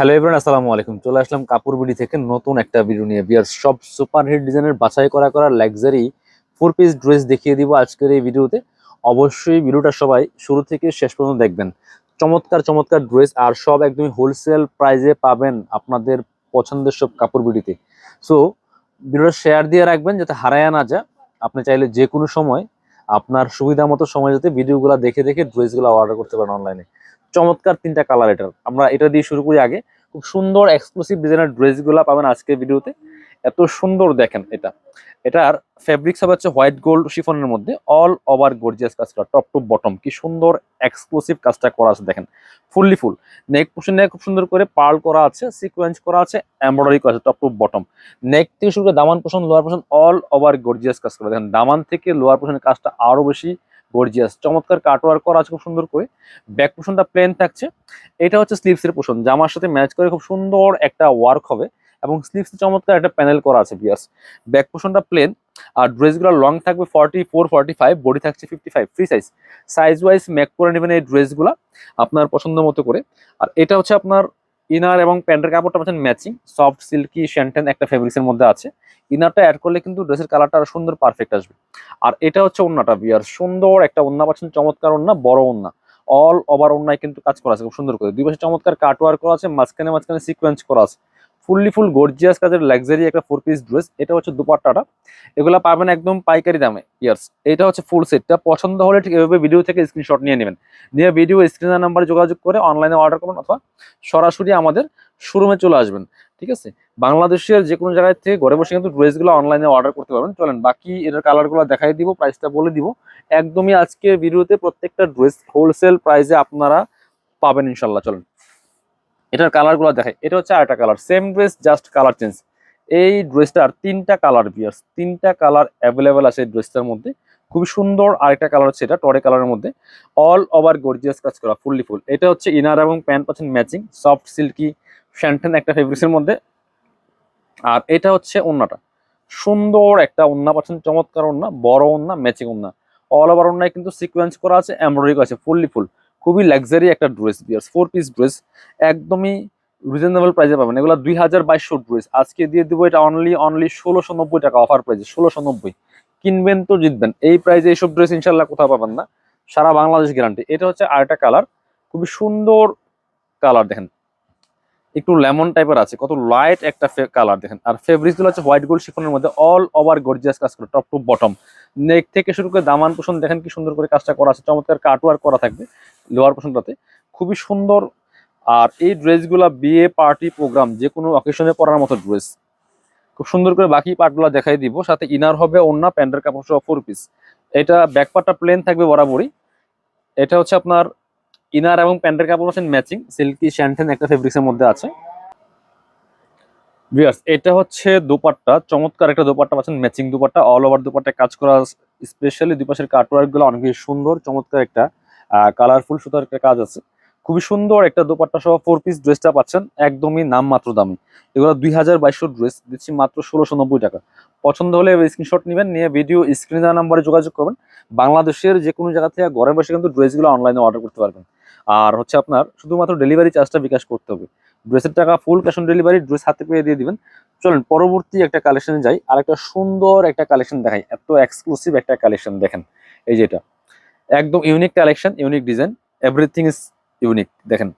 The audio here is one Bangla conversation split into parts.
হ্যালো এভরিওয়ান আসসালামু আলাইকুম। চলে আসলাম কাপড় বিডি থেকে নতুন একটা ভিডিও নিয়ে। বিয়ার সব সুপার হিট ডিজাইনের বাছাই করা করা লাক্সারি ফোর পিস ড্রেস দেখিয়ে দিব আজকের এই ভিডিওতে অবশ্যই ভিডিওটা সবাই শুরু থেকে শেষ পর্যন্ত দেখবেন। চমৎকার চমৎকার ড্রেস আর সব একদমই হোলসেল প্রাইজে পাবেন আপনাদের পছন্দের সব কাপড় বিডিতে। সো ভিডিওটা শেয়ার দিয়ে রাখবেন যাতে হারায় না যায়। আপনি চাইলে যে কোনো সময় আপনার সুবিধা মতো সময় যাতে ভিডিওগুলো দেখে দেখে ড্রেসগুলো অর্ডার করতে পারেন অনলাইনে চমৎকার তিনটা কালার এটার। আমরা এটা দিয়ে শুরু করি আগে। খুব সুন্দর এক্সক্লুসিভ ডিজাইনের ড্রেসগুলো পাবেন আজকের ভিডিওতে। এত সুন্দর দেখেন এটা। এটার ফেব্রিক্স হবে হচ্ছে হোয়াইট গোল্ড শিফনের মধ্যে। অল ওভার গর্জিয়াস কাজ করা টপ টু বটম কি সুন্দর এক্সক্লুসিভ কাজটা করা আছে দেখেন। ফুললি ফুল নেক পোর্শনে খুব সুন্দর করে পার্ল করা আছে সিকোয়েন্স করা আছে এমব্রয়ডারি করা আছে টপ টু বটম নেক থেকে শুরু করে দামান portion lower portion all over gorgeous কাজ করা দেখেন, দামান থেকে লোয়ার পোর্শনের কাজটা আরও বেশি গর্জিয়াস চমৎকার কাটওয়ার্ক করা আছে খুব সুন্দর করে। ব্যাক পোর্শনটা প্লেন থাকছে। এটা হচ্ছে স্লিভসের পোর্শন জামার সাথে ম্যাচ করে খুব সুন্দর একটা ওয়ার্ক হবে এবং স্লিভসে চমৎকার একটা প্যানেল করা আছে বিয়াস ব্যাক পোর্শনটা প্লেন আর ড্রেসগুলো লং থাকবে forty four forty five body থাকছে fifty five free size size wise make করে নেবেন এই ড্রেসগুলো আপনার পছন্দ মতো করে। আর এটা হচ্ছে আপনার ইনার এবং প্যান্টের কাপড়টা পাচ্ছেন ম্যাচিং সফট সিল্কি শ্যান্টেন একটা ফেব্রিক্সের মধ্যে আছে। ইনারটা অ্যাড করলে কিন্তু ড্রেসের কালারটা আরও সুন্দর পারফেক্ট আসবে। আর এটা হচ্ছে ওন্নাটা, বিয়ার। সুন্দর একটা ওন্না পাচ্ছেন, চমৎকার ওন্না, বড় ওন্না। অল ওভার ওন্নায় কিন্তু কাজ করা আছে, খুব সুন্দর করে। দুই পাশে চমৎকার কাটওয়ার করা আছে, মাঝখানে মাঝখানে সিকোয়েন্স করা আছে। ফুললি ফুল গর্জিয়াস কাজের লাক্সারি একটা ফোর পিস ড্রেস এটা হচ্ছে দুপাট্টাটা। এগুলা পাবেন একদম পাইকারি দামে, ইয়ার্স। এটা হচ্ছে ফুল সেটটা পছন্দ হলে ঠিক এভাবে ভিডিও থেকে স্ক্রিনশট নিয়ে নেবেন। নিয়ে ভিডিও স্ক্রিনার নাম্বারে যোগাযোগ করে অনলাইনে অর্ডার করুন অথবা সরাসরি আমাদের শোরুমে চলে আসবেন, ঠিক আছে? বাংলাদেশের যে কোনো জায়গায় থেকে ঘরে বসে কিন্তু ড্রেসগুলো অনলাইনে অর্ডার করতে পারবেন। চলেন, বাকি এটার কালারগুলো দেখাই দিব প্রাইসটা বলে দিব। একদমই আজকে ভিডিওতে প্রত্যেকটা ড্রেস হোলসেল প্রাইসে আপনারা পাবেন ইনশাল্লাহ। চলেন এটার কালারগুলো দেখে এটা হচ্ছে আরেকটা colour same dress just colour change এই ড্রেসটার তিনটা কালার বিয়ার্স তিনটা কালার অ্যাভেলেবেল আছে ড্রেসটার মধ্যে। খুবই সুন্দর আরেকটা কালার হচ্ছে এটা টরে কালারের মধ্যে। অল ওভার গর্জিয়াস কাজ করা ফুললি ফুল এটা হচ্ছে ইনার এবং প্যান্ট পাচ্ছেন ম্যাচিং সফট সিল্কি শ্যান্টেন একটা ফেব্রিক্সের মধ্যে। আর এটা হচ্ছে ওন্নাটা। সুন্দর একটা ওন্না পাচ্ছেন, চমৎকার ওন্না, বড় ওন্না ম্যাচিং ওন্না। অল ওভার ওন্নায় কিন্তু সিকোয়েন্স করা আছে এমব্রয়ডারি আছে ফুললি ফুল খুবই লাক্সারি একটা ড্রেস বিয়ার্স ফোর পিস ড্রেস একদমই রিজনেবল প্রাইসে পাবেন। এগুলো দুই হাজার বাইশশো ড্রেস আজকে দিয়ে দিব এটা অনলি অনলি ষোলোশো নব্বই টাকা অফার প্রাইসে ষোলোশো নব্বই। কিনবেন তো জিতবেন। এই প্রাইসে এইসব ড্রেস ইনশাল্লাহ কোথাও পাবেন না। সারা বাংলাদেশ গ্যারান্টি এটা হচ্ছে আরেকটা কালার খুবই সুন্দর কালার দেখেন। একটু লেমন টাইপের আছে। কত লাইট একটা কালার দেখেন। আর ফেব্রিক্সগুলো হচ্ছে হোয়াইট গোল্ড শিফনের মধ্যে অল ওভার গর্জিয়াস কাজ করে টপ টু বটম নেক থেকে শুরু করে দামান পোষণ, দেখেন কি সুন্দর করে কাজটা করা আছে, চমৎকার কাটওয়ার করা থাকবে লোয়ার পোষণটাতে। খুবই সুন্দর, আর এই ড্রেসগুলা বিয়ে পার্টি প্রোগ্রাম যে কোনো অকেশনে পরার মতো ড্রেস খুব সুন্দর করে বাকি পার্টগুলো দেখাই দিব, সাথে ইনার হবে অন্য প্যান্টের কাপড় সহ ফোর পিস এটা ব্যাক পার্টটা প্লেন থাকবে বরাবরই। এটা হচ্ছে আপনার ইনার এবং প্যান্টের কাপড় আছেন ম্যাচিং সিল্কি শ্যান্টেন একটা ফেব্রিক্সের মধ্যে আছে। ভিউয়ার্স এটা হচ্ছে দোপাট্টা। চমৎকার একটা দোপাট্টা পাচ্ছেন matching dupatta all over dupatta কাজ করা স্পেশালি দুপাশের কাটওয়ার্কগুলো অনেক সুন্দর, চমৎকার একটা কালারফুল সুতার একটা কাজ আছে। খুবই সুন্দর একটা দোপাট্টা সহ ফোর পিস ড্রেসটা পাচ্ছেন, একদমই নাম মাত্র দামি। এগুলো দুই হাজার বাইশশো ড্রেস দিচ্ছি মাত্র ষোলোশো নব্বই টাকা। পছন্দ হলে স্ক্রিনশট নেবেন, নিয়ে ভিডিও স্ক্রিন নাম্বারে যোগাযোগ করবেন। বাংলাদেশের যে কোনো জায়গা থেকে ঘরে বসে কিন্তু ড্রেসগুলো অনলাইনে অর্ডার করতে পারবেন। আর হচ্ছে আপনার শুধুমাত্র ডেলিভারি চার্জটা বিকাশ করতে হবে। ড্রেসের টাকা full cash on delivery dress হাতে পেয়ে দিয়ে দিবেন। চলেন, পরবর্তী একটা কালেকশনে যাই। আর একটা সুন্দর একটা কালেকশন দেখাই। এত এক্সক্লুসিভ একটা কালেকশন দেখেন। এই যেটা একদম unique collection unique design everything is unique দেখেন,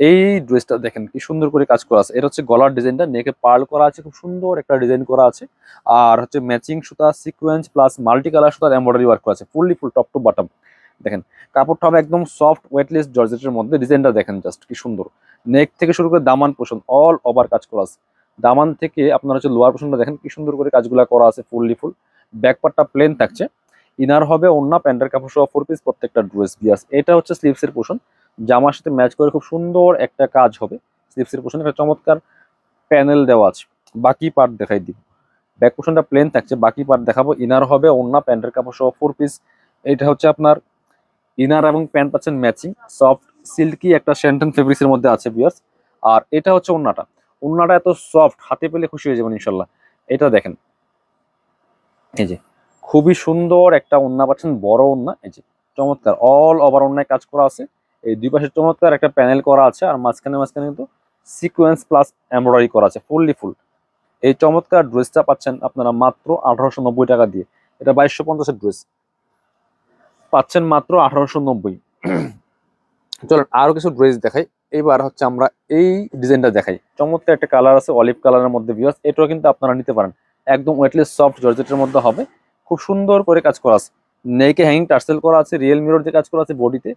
এই ড্রেসটা দেখেন, কি সুন্দর করে কাজ করা আছে। এটা হচ্ছে গলার ডিজাইনটা। নেকে পার্ল করা আছে, খুব সুন্দর একটা ডিজাইন করা আছে। আর হচ্ছে ম্যাচিং সুতা সিকোয়েন্স প্লাস মাল্টি কালার সুতার এমব্রয়ডারি ওয়ার্ক করা আছে। Fully full top to bottom দেখেন, কাপড়টা হবে একদম সফট ওয়েটলেস জর্জেটের মধ্যে ডিজাইনটা দেখেন জাস্ট কি সুন্দর। নেক থেকে শুরু করে দামান পোষণ অল ওভার কাজ করা আছে। দামান থেকে আপনার হচ্ছে লোয়ার পোষণটা দেখেন কি সুন্দর করে কাজগুলো করা আছে ফুললি ফুল ব্যাক পার্টটা প্লেন থাকছে। ইনার হবে অন্য প্যান্টের কাপড় সহ ফোর পিস প্রত্যেকটা ড্রেস বিয়াস এটা হচ্ছে স্লিভসের পোষণ জামার সাথে ম্যাচ করে খুব সুন্দর একটা কাজ হবে। স্লিভসের পোষণ একটা চমৎকার প্যানেল দেওয়া আছে। বাকি পার্ট দেখাই দিব ব্যাক পোষণটা প্লেন থাকছে। বাকি পার্ট দেখাবো। ইনার হবে অন্য প্যান্টের কাপড় সহ ফোর পিস এটা হচ্ছে আপনার ইনার এবং প্যান্ট পাচ্ছেন ম্যাচিং সফট সিল্কি একটা শ্যান্টন ফেব্রিক্সের মধ্যে আছে বিয়ার্স আর এটা হচ্ছে ওন্নাটা। ওন্নাটা এত সফট হাতে পেলে খুশি হয়ে যাবেন ইনশাল্লাহ। এটা দেখেন। এই যে, খুবই সুন্দর একটা ওন্না পাচ্ছেন, বড় ওন্না। এই যে, চমৎকার। অল ওভার ওন্নায় কাজ করা আছে। এই দুই পাশে চমৎকার একটা প্যানেল করা আছে, আর মাঝখানে মাঝখানে কিন্তু সিকোয়েন্স প্লাস এমব্রয়ডারি করা আছে ফুললি ফুল এই চমৎকার ড্রেসটা পাচ্ছেন আপনারা মাত্র আঠারোশো নব্বই টাকা দিয়ে। এটা বাইশশো পঞ্চাশের ড্রেস পাচ্ছেন মাত্র আঠারোশো নব্বই। চলেন আরও কিছু ড্রেস দেখাই। এবার হচ্ছে আমরা এই ডিজাইনটা দেখাই। চমৎকার একটা কালার আছে অলিভ কালারের মধ্যে ভিউয়ার্স এটাও কিন্তু আপনারা নিতে পারেন। একদম ওয়েটলেস সফট জর্জেটের মধ্যে হবে। খুব সুন্দর করে কাজ করা আছে। নেকে হ্যাঙ্গিং টার্সেল করা আছে রিয়েল মিরর দিয়ে কাজ করা আছে বডিতে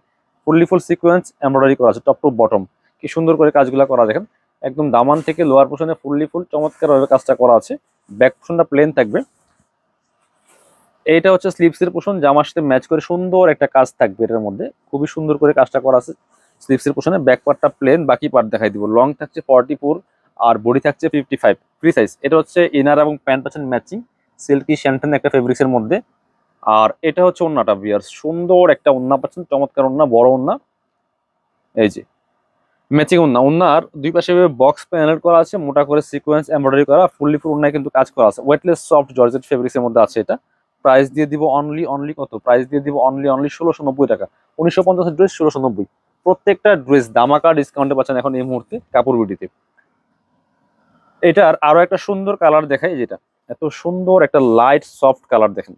ফুললি ফুল সিকোয়েন্স এমব্রয়ডারি করা আছে টপ টু বটম কি সুন্দর করে কাজগুলো করা, দেখেন। একদম দামান থেকে লোয়ার পোর্শনে ফুললি ফুল চমৎকারভাবে কাজটা করা আছে। ব্যাক পোর্শনটা প্লেন থাকবে। এইটা হচ্ছে স্লিপসের পোর্শন জামার সাথে ম্যাচ করে সুন্দর একটা কাজ থাকবে এটার মধ্যে। খুবই সুন্দর করে কাজটা করা আছে স্লিপসের পোর্শনে ব্যাক পার্টটা প্লেন বাকি পার্ট দেখাই দিব। লং থাকছে ফর্টি ফোর আর বডি থাকছে ফিফটি ফাইভ ফ্রি সাইজ এটা হচ্ছে ইনার এবং প্যান্ট পাচ্ছেন ম্যাচিং সিল্কি শ্যান্টেন একটা ফেব্রিক্সের মধ্যে। আর এটা হচ্ছে ওন্নাটা বিয়ার সুন্দর একটা ওন্না পাচ্ছেন, চমৎকার ওন্না, বড় ওন্না। এই যে। ম্যাচিং ওন্না। ওন্নার দুই পাশে বক্স প্যানেল করা আছে, মোটা করে সিকোয়েন্স এমব্রয়ডারি করা ফুললি ফুল ওন্নায় কিন্তু কাজ করা আছে। ওয়েটলেস সফট জর্জেট ফেব্রিক্সের মধ্যে আছে এটা। প্রাইস দিয়ে দিব অনলি অনলি কত? প্রাইস দিয়ে দিব অনলি অনলি ষোলোশো নব্বই টাকা। উনিশশো পঞ্চাশের ড্রেস ষোলোশো নব্বই। প্রত্যেকটা ড্রেস দামাকা ডিসকাউন্টে পাচ্ছেন এখন এই মুহূর্তে কাপড় বিডিতে এটার আরও একটা সুন্দর কালার দেখাই যেটা। এত সুন্দর একটা লাইট সফট কালার দেখেন।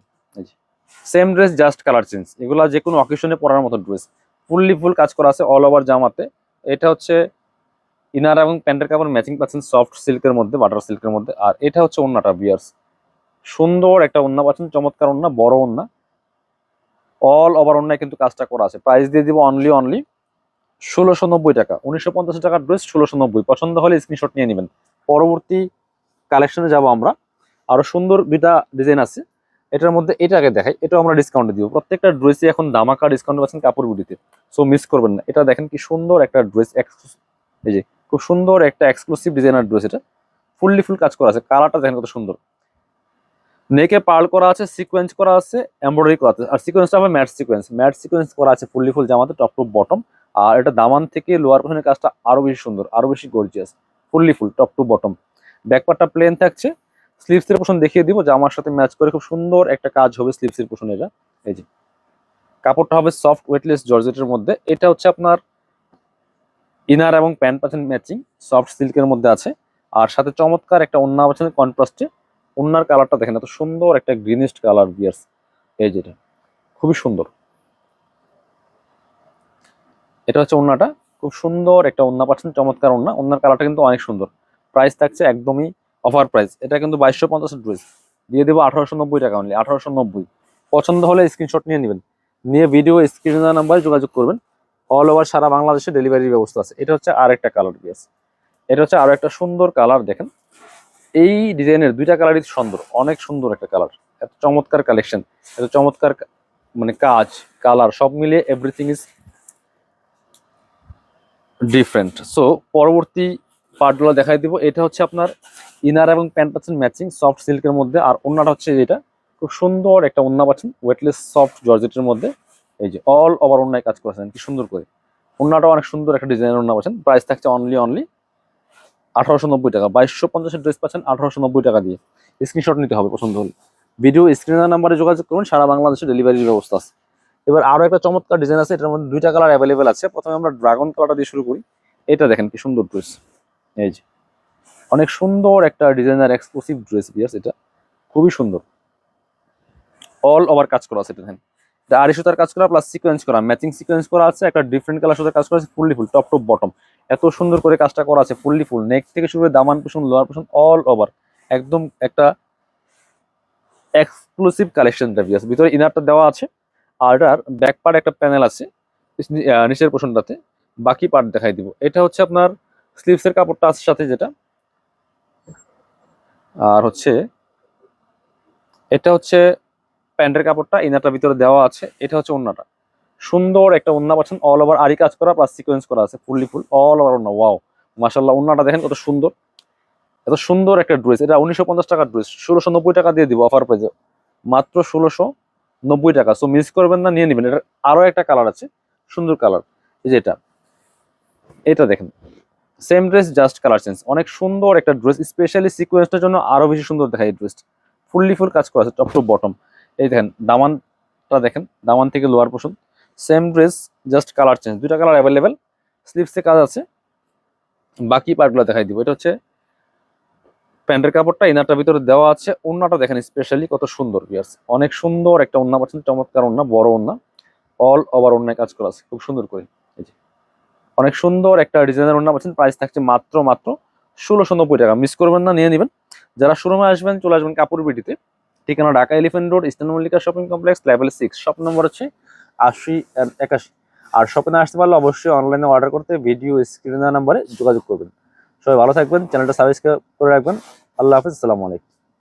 Same dress just colour change এগুলা যে কোনো অকেশনে পরার মতো ড্রেস ফুললি ফুল কাজ করা আছে অল ওভার জামাতে। এটা হচ্ছে ইনার এবং প্যান্টের কাপড় ম্যাচিং পাচ্ছেন সফট সিল্কের মধ্যে বাটার সিল্কের মধ্যে। আর এটা হচ্ছে ওন্নাটা বিয়ার্স সুন্দর একটা ওন্না পাচ্ছেন, চমৎকার ওন্না বড় ওন্না অল ওভার ওন্নায় কিন্তু কাজটা করা আছে। প্রাইস দিয়ে দিব অনলি অনলি ষোলোশো নব্বই টাকা। উনিশশো পঞ্চাশ টাকার ড্রেস ষোলোশো নব্বই। পছন্দ হলে স্ক্রিনশট নিয়ে নেবেন। পরবর্তী কালেকশনে যাব আমরা। আরও সুন্দর দুইটা ডিজাইন আছে। এটার মধ্যে এটা আগে দেখাই। এটাও আমরা ডিসকাউন্টে দিব। প্রত্যেকটা ড্রেসই এখন দামাকা ডিসকাউন্ট পাচ্ছেন কাপড় বিডিতে সো মিস করবেন না। এটা দেখেন কি সুন্দর একটা ড্রেস এই যে, খুব সুন্দর একটা এক্সক্লুসিভ ডিজাইনার ড্রেস এটা। ফুললি ফুল কাজ করা আছে। কালারটা দেখেন কত সুন্দর। নেকে পার্ল করা আছে সিকোয়েন্স করা আছে এমব্রয়ডারি করা আছে। আর সিকোয়েন্সটা হবে ম্যাট সিকোয়েন্স ম্যাট সিকোয়েন্স করা আছে ফুললি ফুল জামাতে টপ টু বটম আর এটা দামান থেকে লোয়ার পোর্শনের কাজটা আরও বেশি সুন্দর, আরও বেশি gorgeous fully full top to bottom ব্যাকপার্টটা plain থাকছে। স্লিভসের পোর্শন দেখিয়ে দিব, জামার সাথে ম্যাচ করে খুব সুন্দর একটা কাজ হবে স্লিভসের পোর্শন এটা এই যে। কাপড়টা হবে সফট ওয়েটলেস জর্জেটের মধ্যে। এটা হচ্ছে আপনার ইনার এবং প্যান্ট পাচ্ছেন ম্যাচিং সফট সিল্কের মধ্যে আছে। আর সাথে চমৎকার একটা অন্য পাচ্ছেন কন্ট্রাস্টে ওন্নার কালারটা দেখেন, এত সুন্দর একটা গ্রিনিস্ট কালার বিয়ার্স এই যেটা। খুবই সুন্দর। এটা হচ্ছে ওন্নাটা খুব সুন্দর একটা ওন্না পাচ্ছেন, চমৎকার ওন্না ওন্নার কালারটা কিন্তু অনেক সুন্দর। প্রাইস থাকছে একদমই অফার প্রাইস এটা কিন্তু বাইশশো পঞ্চাশের ড্রেস দিয়ে দেবো আঠারোশো নব্বই টাকা অনলি আঠারোশো নব্বই। পছন্দ হলে স্ক্রিনশট নিয়ে নেবেন। নিয়ে ভিডিও স্ক্রিন নাম্বারে যোগাযোগ করবেন। অল ওভার সারা বাংলাদেশে ডেলিভারির ব্যবস্থা আছে। এটা হচ্ছে আরেকটা কালার বিয়াস এটা হচ্ছে আরও একটা সুন্দর কালার দেখেন। এই ডিজাইনের দুইটা কালারই সুন্দর, অনেক সুন্দর একটা কালার এত চমৎকার কালেকশন এত চমৎকার মানে কাজ কালার সব মিলিয়ে এভরিথিং ইজ ডিফারেন্ট সো পরবর্তী পার্টগুলো দেখাই দিব। এটা হচ্ছে আপনার ইনার এবং প্যান্ট পাচ্ছেন ম্যাচিং সফট সিল্কের মধ্যে। আর ওন্নাটা হচ্ছে যেটা, খুব সুন্দর একটা ওন্না পাচ্ছেন ওয়েটলেস সফট জর্জেটের মধ্যে। এই যে অল ওভার ওন্নায় কাজ করেছেন, কি সুন্দর করে। ওন্নাটাও অনেক সুন্দর একটা ডিজাইনের ওন্না পাচ্ছেন প্রাইস থাকছে অনলি অনলি আঠারোশো নব্বই টাকা, বাইশশো পঞ্চাশের ড্রেস পাচ্ছেন আঠারোশো নব্বই টাকা দিয়ে। স্ক্রিনশট নিতে হবে পছন্দ হলে। ভিডিও স্ক্রিনার নাম্বারে যোগাযোগ করুন, সারা বাংলাদেশে ডেলিভারির ব্যবস্থা আছে। এবার আরও একটা চমৎকার ডিজাইন আছে, এটার মধ্যে দুইটা কালার অ্যাভেলেবেল আছে। প্রথমে আমরা ড্রাগন কালারটা দিয়ে শুরু করি। এটা দেখেন কি সুন্দর ড্রেস এই যে, অনেক সুন্দর একটা ডিজাইনার এক্সক্লুসিভ ড্রেস বিয়াস এটা। খুবই সুন্দর। অল ওভার কাজ করা আছে এটা, দেখেন। আড়াই সুতার কাজ করা প্লাস সিকোয়েন্স করা ম্যাচিং সিকোয়েন্স করা আছে, একটা ডিফারেন্ট কালার সুতার কাজ করা আছে fully full top top bottom এত সুন্দর করে কাজটা করা আছে ফুললি ফুল নেক থেকে শুরু করে দামান পোষণ লোয়ার পোষণ অল ওভার একদম একটা এক্সক্লুসিভ কালেকশন বিয়াস ভিতরে ইনারটা দেওয়া আছে, আর এটার ব্যাক পার্ট একটা প্যানেল আছে নিচের পোষণটাতে। বাকি পার্ট দেখাই দিব। এটা হচ্ছে আপনার স্লিভসের কাপড়টা আছে সাথে যেটা। আর হচ্ছে, এটা হচ্ছে প্যান্টের কাপড়টা ইনারটার ভিতরে দেওয়া আছে। এটা হচ্ছে ওন্নাটা সুন্দর একটা ওন্না পাচ্ছেন অল ওভার আরি কাজ করা প্লাস সিকোয়েন্স করা আছে ফুললি ফুল অল ওভার ওন্না ওয়াও মাশাল্লাহ ওন্নাটা দেখেন কত সুন্দর। এত সুন্দর একটা ড্রেস এটা উনিশশো পঞ্চাশ টাকার ড্রেস ষোলোশো নব্বই টাকা দিয়ে দিব অফার প্রাইজে মাত্র ষোলোশো নব্বই টাকা সো মিস করবেন না, নিয়ে নেবেন। এটা আরও একটা কালার আছে, সুন্দর কালার এই যে এটা। এটা দেখেন same dress just colour change অনেক সুন্দর একটা ড্রেস স্পেশালি সিকোয়েন্সটার জন্য আরও বেশি সুন্দর দেখায় এই ড্রেসটা ফুললি ফুল কাজ করা আছে টপ টু বটম এই দেখেন, দামানটা দেখেন, দামান থেকে lower portion same dress just colour change দুইটা কালার অ্যাভেলেবেল স্লিভসে কাজ আছে। বাকি পার্টগুলো দেখাই দিব। এটা হচ্ছে প্যান্টের কাপড়টা, ইনারটার ভিতরে দেওয়া আছে। ওন্নাটা দেখেন স্পেশালি কত সুন্দর বিয়ার্স অনেক সুন্দর একটা ওন্না পাচ্ছেন, চমৎকার ওন্না বড় ওন্না অল ওভার ওন্নায় কাজ করা আছে, খুব সুন্দর করে। এই যে, অনেক সুন্দর একটা ডিজাইনের ওন্না পাচ্ছেন প্রাইস থাকছে মাত্র মাত্র ষোলোশো নব্বই টাকা। মিস করবেন না, নিয়ে নেবেন। যারা শোরুমে আসবেন, চলে আসবেন কাপড় বিটিতে। ঠিকানা Dhaka elephant road, eastern Mallika shopping complex, level six. Shop number হচ্ছে আশি একাশি। আর শপে না আসতে পারলে অবশ্যই অনলাইনে অর্ডার করতে ভিডিও স্ক্রিনে নাম্বারে যোগাযোগ করবেন। সবাই ভালো থাকবেন, চ্যানেলটা সাবস্ক্রাইব করে রাখবেন। আল্লাহ হাফিজ, আসসালামু আলাইকুম।